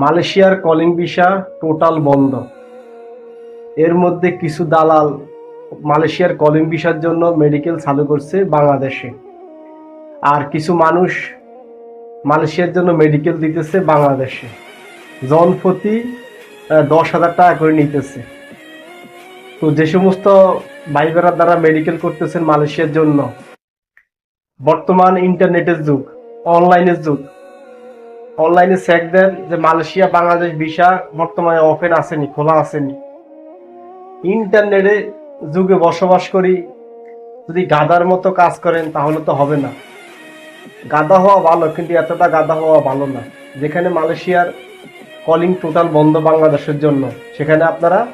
মালয়েশিয়ার calling visa total বন্ধ। এর মধ্যে কিছু দালাল মালয়েশিয়ার কলিং ভিসার জন্য মেডিকেল চালু করছে বাংলাদেশে। আর কিছু মানুষ মালয়েশিয়ার জন্য মেডিকেল দিতেছে বাংলাদেশে। জন প্রতি দশ হাজার টাকা করে নিতেছে। তো যে সমস্ত ভাই দ্বারা মেডিকেল করতেছেন মালয়েশিয়ার জন্য, বর্তমান ইন্টারনেটের যুগ, অনলাইনের যুগ অনলাইনে চেক দেন যে মালয়েশিয়া, বাংলাদেশ ভিসা বর্তমানে ওপেন আসেনি, খোলা আসেনি। ইন্টারনেটে যুগে বসবাস করি, যদি গাদার মতো কাজ করেন তাহলে তো হবে না। গাদা হওয়া ভালো, কিন্তু এতটা গাদা হওয়া ভালো না। যেখানে মালয়েশিয়ার কলিং টোটাল বন্ধ বাংলাদেশের জন্য, সেখানে আপনারা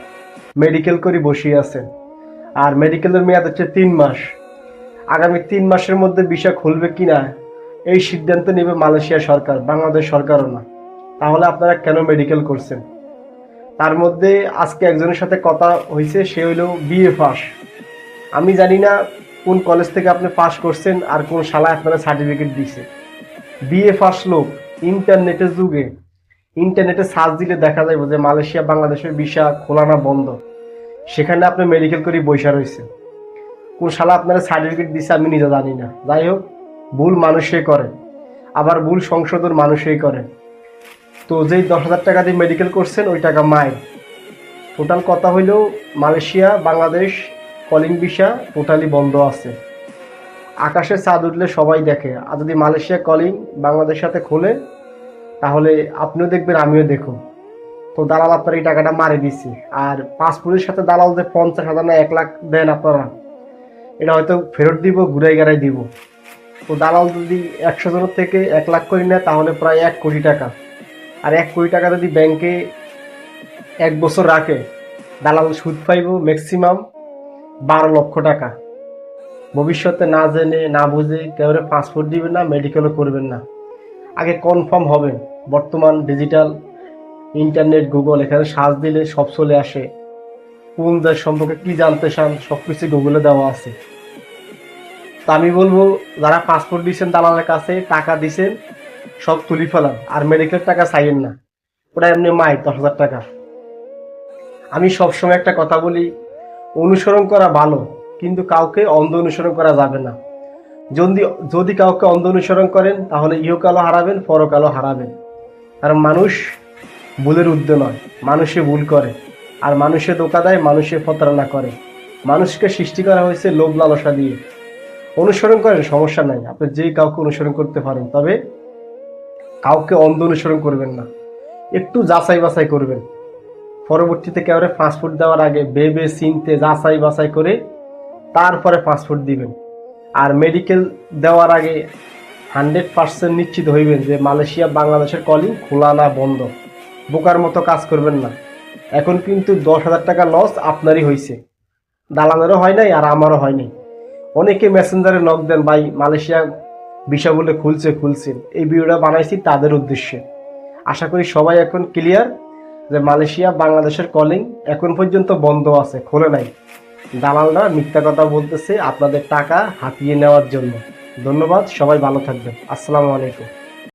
মেডিকেল করে বসিয়ে আছেন। আর মেডিকেলের মেয়াদ হচ্ছে তিন মাস। আগামী তিন মাসের মধ্যে বিষয় খুলবে কিনা এই সিদ্ধান্ত নেবে মালয়েশিয়া সরকার, বাংলাদেশ সরকারও না। তাহলে আপনারা কেন মেডিকেল করছেন? তার মধ্যে আজকে একজনের সাথে কথা হয়েছে, সে হইল বিএ পাস। আমি জানি না কোন কলেজ থেকে আপনি পাস করছেন আর কোন শালায় আপনারা সার্টিফিকেট দিছে। বিএ পাস লোক, ইন্টারনেটের যুগে। ইন্টারনেটে সার্চ দিলে দেখা যাবে যে মালয়েশিয়া, বাংলাদেশের ভিসা খোলা না বন্ধ। সেখানে আপনি মেডিকেল করে বৈশা রয়েছে কোন শালা আপনারা সার্টিফিকেট দিছে আমি নিজে জানি না। যাই হোক ভুল মানুষই করে, আবার ভুল সংশোধন মানুষই করে। তো যেই দশ হাজার টাকা দিয়ে মেডিকেল করছেন, ওই টাকা মায় টোটাল কথা হইলেও Malaysia, Bangladesh, calling visa totally বন্ধ আছে। আকাশে চাঁদ উঠলে সবাই দেখে, আর যদি মালয়েশিয়া কলিং বাংলাদেশের সাথে খোলে, তাহলে আপনিও দেখবেন, আমিও দেখুন তো দালাল আপনার এই টাকাটা মারে দিচ্ছে আর পাসপোর্টের সাথে দালাল যে পঞ্চাশ হাজার না এক লাখ দেন আপনারা। এটা হয়তো ফেরত দিব ঘুরাই গাড়াই দিব। তো দালাল যদি একশো জনের থেকে এক লাখ করে নেয়, তাহলে প্রায় এক কোটি টাকা। আর এক কোটি টাকা যদি ব্যাংকে এক বছর রাখে, দালাল সুদ পাইব ম্যাক্সিমাম বারো লক্ষ টাকা। ভবিষ্যতে না জেনে, না বুঝে কেউ পাসপোর্ট দিবেন না মেডিকেলও করবেন না। আগে কনফার্ম হবেন বর্তমান ডিজিটাল ইন্টারনেট গুগল এখানে সার্চ দিলে সব চলে আসে। কোন দেশ সম্পর্কে কী জানতে চান সব কিছু গুগলে দেওয়া আছে। তা আমি বলব, যারা পাসপোর্ট দিচ্ছেন দালালের কাছে, টাকা দিছেন, সব তুলি ফেলান। আর মেডিকেল টাকা চাইয়েন না। ওটা এমনি মাই, দশ হাজার টাকা। আমি সবসময় একটা কথা বলি, অনুসরণ করা ভালো, কিন্তু কাউকে অন্ধ অনুসরণ করা যাবে না। যদি যদি কাউকে অন্ধ অনুসরণ করেন, তাহলে ইহকালও হারাবেন, পরকালও হারাবেন। কারণ মানুষ ভুলের ঊর্ধ্বে নয়, মানুষে ভুল করে। আর মানুষে ধোকা দেয়, মানুষে প্রতারণা করে। মানুষকে সৃষ্টি করা হয়েছে লোভ লালসা দিয়ে। অনুসরণ করেন, সমস্যা নাই। আপনি যে কাউকে অনুসরণ করতে পারেন, তবে কাউকে অন্ধ অনুসরণ করবেন না। একটু যাচাই বাছাই করবেন। পরবর্তীতে কেউ পাসপোর্ট দেওয়ার আগে বেবে চিনতে যাচাই বাছাই করে তারপরে পাসপোর্ট দিবেন। আর মেডিকেল দেওয়ার আগে হান্ড্রেড পার্সেন্ট নিশ্চিত হইবেন যে মালয়েশিয়া, বাংলাদেশের কলিং খোলা না, বন্ধ। বোকার মতো কাজ করবেন না। এখন কিন্তু দশ হাজার টাকা লস আপনারই হয়েছে দালালেরও হয় নাই আর আমারও হয় নাই। অনেকে মেসেঞ্জারে নক দেন, ভাই, মালয়েশিয়া বিষয় বলে খুলছে খুলছে। এই ভিডিওটা বানাইছি তাদের উদ্দেশ্যে। আশা করি সবাই এখন ক্লিয়ার যে মালয়েশিয়া বাংলাদেশের কলিং এখন পর্যন্ত বন্ধ আছে, খোলে নাই। দালালরা মিথ্যা কথা বলতেছে আপনাদের টাকা হাতিয়ে নেওয়ার জন্য। ধন্যবাদ, সবাই ভালো থাকবেন। আসসালামু আলাইকুম।